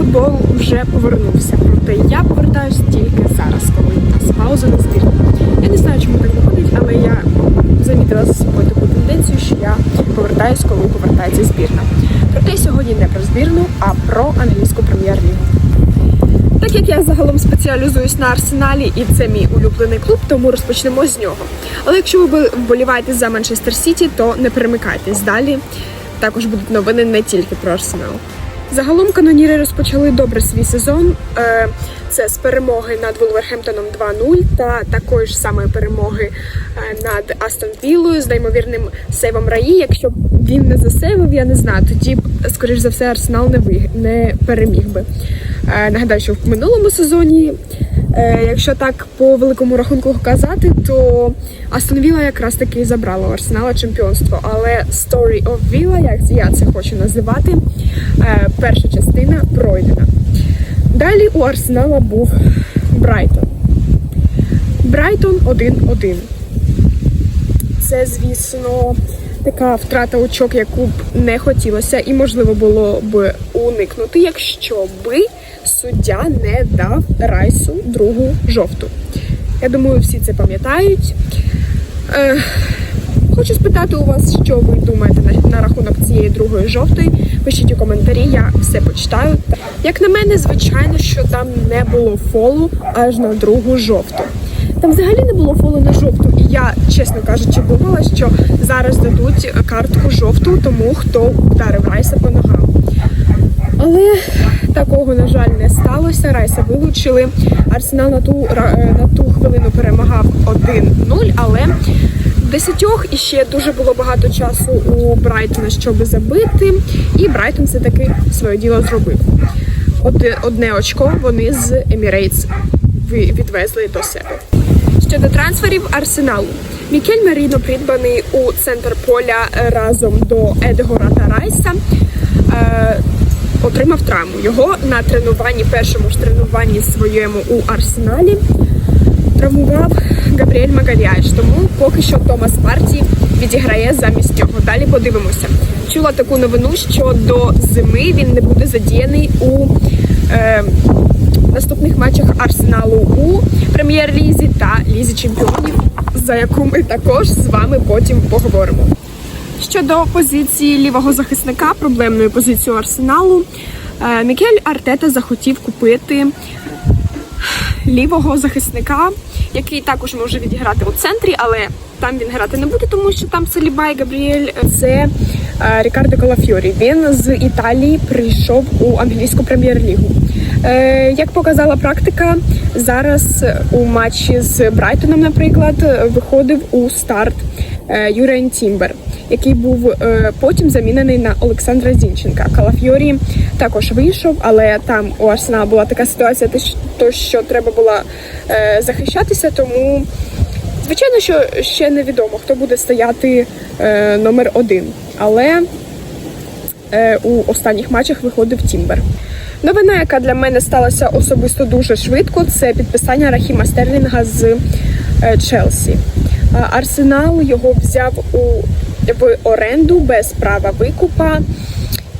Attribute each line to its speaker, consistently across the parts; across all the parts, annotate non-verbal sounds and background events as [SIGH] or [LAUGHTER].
Speaker 1: футбол вже повернувся. Проте я повертаюсь тільки зараз, коли у нас пауза на збірні. Я не знаю, чому так виходить, але я замітила за собою таку тенденцію, що я повертаюсь, коли повертається збірна. Проте сьогодні не про збірну, а про англійську прем'єр-лігу. Так як я загалом спеціалізуюсь на арсеналі, і це мій улюблений клуб, тому розпочнемо з нього. Але якщо ви вболіваєте за Манчестер Сіті, то не перемикайтесь далі. Також будуть новини не тільки про арсенал. Загалом каноніри розпочали добре свій сезон. Е, Це з перемоги над Вулверхемптоном 2-0 та такої ж самої перемоги е, над Астон Віллою з неймовірним сейвом Раї. Якщо б він не засейвив, я не знаю, тоді б, скоріш за все, Арсенал не виг... не переміг би. Е, Нагадаю, що в минулому сезоні, якщо так по великому рахунку казати, то Астон Вілла якраз таки забрала у Арсенала чемпіонство. Але Story of Villa, як я це хочу називати, е, перша частина пройдена. Далі у Арсенала був Брайтон. Брайтон 1-1. Це, звісно, така втрата очок, яку б не хотілося, і можливо було б уникнути, якщо би суддя не дав Райсу другу жовту. Я думаю, всі це пам'ятають. Е, хочу спитати у вас, що ви думаєте на, на рахунок цієї другої жовтої. Пишіть у коментарі, я все почитаю. Як на мене, звичайно, що там не було фолу аж на другу жовту. Там взагалі не було фолу на жовту, і я, чесно кажучи, думала, що зараз дадуть картку жовту тому, хто вдарив Райса по ногам. Але такого, на жаль, не сталося. Райса вилучили. Арсенал на ту, е, на ту хвилину перемагав 1-0, але десятьох іще дуже було багато часу у Брайтона, щоб забити. І Брайтон все-таки своє діло зробив. Одне, одне очко вони з Емірейтс відвезли до себе. Щодо трансферів Арсеналу. Мікель Меріно придбаний у центр поля е, разом до Едгора та Райса. Отримав травму. Його на тренуванні, першому ж тренуванні своєму у Арсеналі травмував Габріель Магаліач. Тому поки що Томас Парті відіграє замість нього. Далі подивимося. Чула таку новину, що до зими він не буде задіяний у е, наступних матчах Арсеналу у прем'єр-лізі та лізі чемпіонів, за яку ми також з вами потім поговоримо. Щодо позиції лівого захисника, проблемної позиції арсеналу, е, Мікель Артета захотів купити лівого захисника, який також може відіграти у центрі, але там він грати не буде, тому що там Саліба і Габріель це е, Рікардо Калафьорі. Він з Італії прийшов у англійську прем'єр-лігу. Е, Як показала практика, зараз у матчі з Брайтоном, наприклад, виходив у старт Юріан Тімбер, який був е, потім замінений на Олександра Зінченка. Калафьорі також вийшов, але там у Арсенала була така ситуація, то що треба було е, захищатися, тому. Звичайно, що ще невідомо, хто буде стояти е, номер один. Але е, у останніх матчах виходив Тімбер. Новина, яка для мене сталася особисто дуже швидко, це підписання Рахіма Стерлінга з е, Челсі. Арсенал його взяв у в оренду без права викупа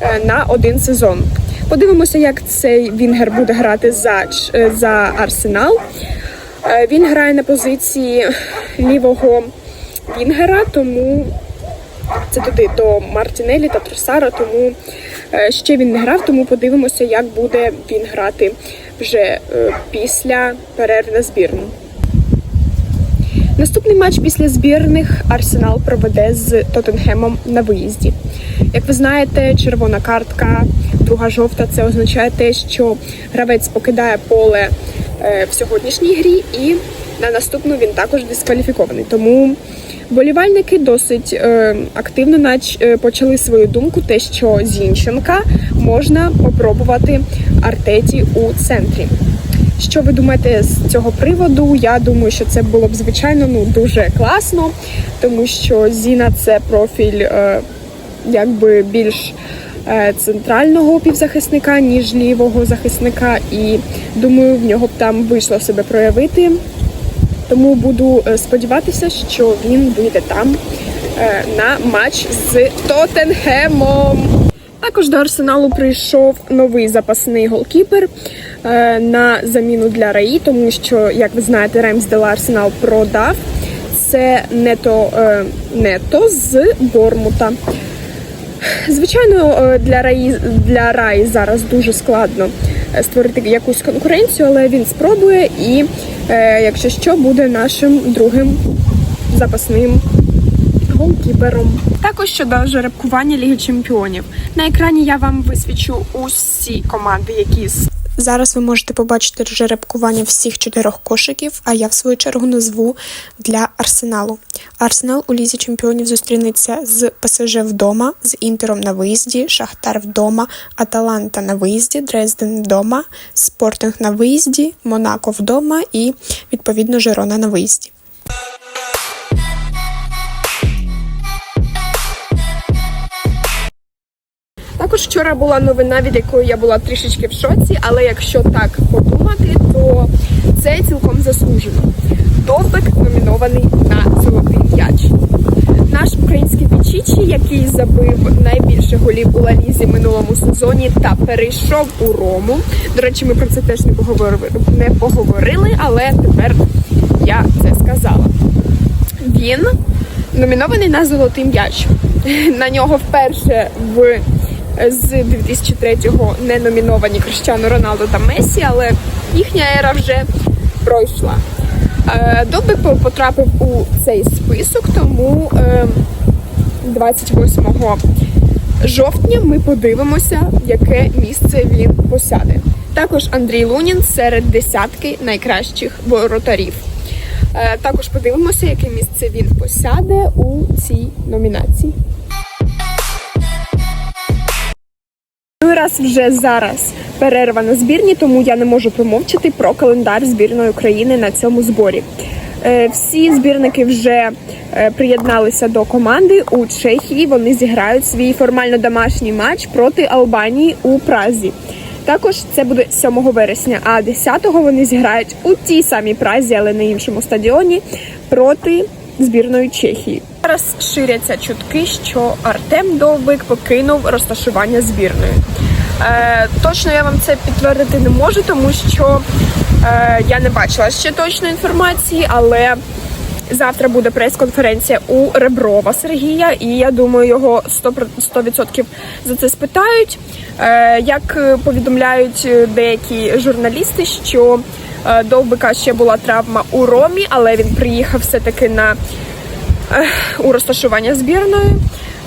Speaker 1: е, на один сезон. Подивимося, як цей Вінгер буде грати за, е, за Арсенал. Е, Він грає на позиції лівого Вінгера, тому це туди до Мартінелі та Тросара, тому ще він не грав, тому подивимося, як буде він грати вже після перерви на збірну. Наступний матч після збірних Арсенал проведе з Тоттенхемом на виїзді. Як ви знаєте, червона картка, друга жовта це означає те, що гравець покидає поле е, в сьогоднішній грі, і на наступну він також дискваліфікований. Тому болівальники досить е, активно нач, е, почали свою думку, те, що Зінченка можна попробувати Артеті у центрі. Що ви думаєте з цього приводу? Я думаю, що це було б звичайно ну дуже класно, тому що Зіна це профіль е, якби більш е, центрального півзахисника, ніж лівого захисника, і думаю, в нього б там вийшло себе проявити. Тому буду е, сподіватися, що він вийде там е, на матч з Тоттенхемом. Також до арсеналу прийшов новий запасний голкіпер на заміну для Раї, тому що, як ви знаєте, Ремсдела Арсенал продав. Це нето, е, нето з Бормута. Звичайно, е, для Раї для Раї зараз дуже складно е, створити якусь конкуренцію, але він спробує і, е, якщо що, буде нашим другим запасним голкіпером. Також щодо жеребкування Ліги Чемпіонів. На екрані я вам висвічу усі команди, які
Speaker 2: Зараз ви можете побачити жеребкування всіх чотирьох кошиків, а я в свою чергу назву для Арсеналу. Арсенал у лізі чемпіонів зустрінеться з ПСЖ вдома, з Інтером на виїзді, Шахтар вдома, Аталанта на виїзді, Дрезден вдома, Спортинг на виїзді, Монако вдома і відповідно Жерона на виїзді.
Speaker 1: Також вчора була новина, від якої я була трішечки в шоці, але якщо так подумати, то це цілком заслужено. Довбик номінований на золотий м'яч. Наш український Пічічі, який забив найбільше голів у Лалізі минулому сезоні та перейшов у Рому. До речі, ми про це теж не поговорили, не поговорили, але тепер я це сказала. Він номінований на золотий м'яч. [LAUGHS] На нього вперше в з 2003-го не номіновані Криштиану Роналду та Месі, але їхня ера вже пройшла. Е, Добик потрапив у цей список, тому е, 28 жовтня ми подивимося, яке місце він посяде. Також Андрій Лунін серед десятки найкращих воротарів. Е, Також подивимося, яке місце він посяде у цій номінації. Другий раз вже зараз перерва на збірні, тому я не можу промовчати про календар збірної України на цьому зборі. Е, Всі збірники вже е, приєдналися до команди у Чехії. Вони зіграють свій формально домашній матч проти Албанії у Празі. Також це буде 7 вересня, а 10-го вони зіграють у тій самій Празі, але на іншому стадіоні проти збірної Чехії. Зараз ширяться чутки, що Артем Довбик покинув розташування збірної. Е, точно я вам це підтвердити не можу, тому що е, я не бачила ще точної інформації, але завтра буде прес-конференція у Реброва Сергія, і я думаю, його 100%, 100% за це спитають. Е, як повідомляють е, деякі журналісти, що е, Довбика ще була травма у Ромі, але він приїхав все-таки на у розташування збірної,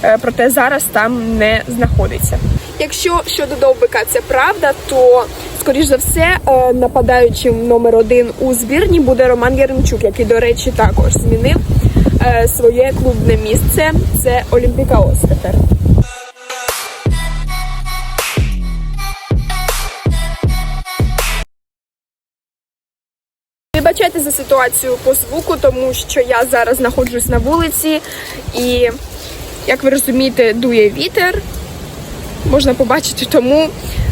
Speaker 1: е, проте зараз там не знаходиться. Якщо щодо Довбика це правда, то скоріш за все е, нападаючим номер один у збірні буде Роман Яремчук, який, до речі, також змінив е, своє клубне місце. Це Олімпікаос тепер. Вибачайте за ситуацію по звуку, тому що я зараз знаходжусь на вулиці і, як ви розумієте, дує вітер. Можна побачити, тому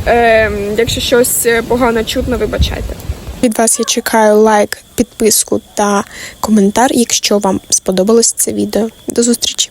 Speaker 1: е, якщо щось погано чутно, вибачайте.
Speaker 2: Від вас я чекаю лайк, підписку та коментар, якщо вам сподобалось це відео. До зустрічі!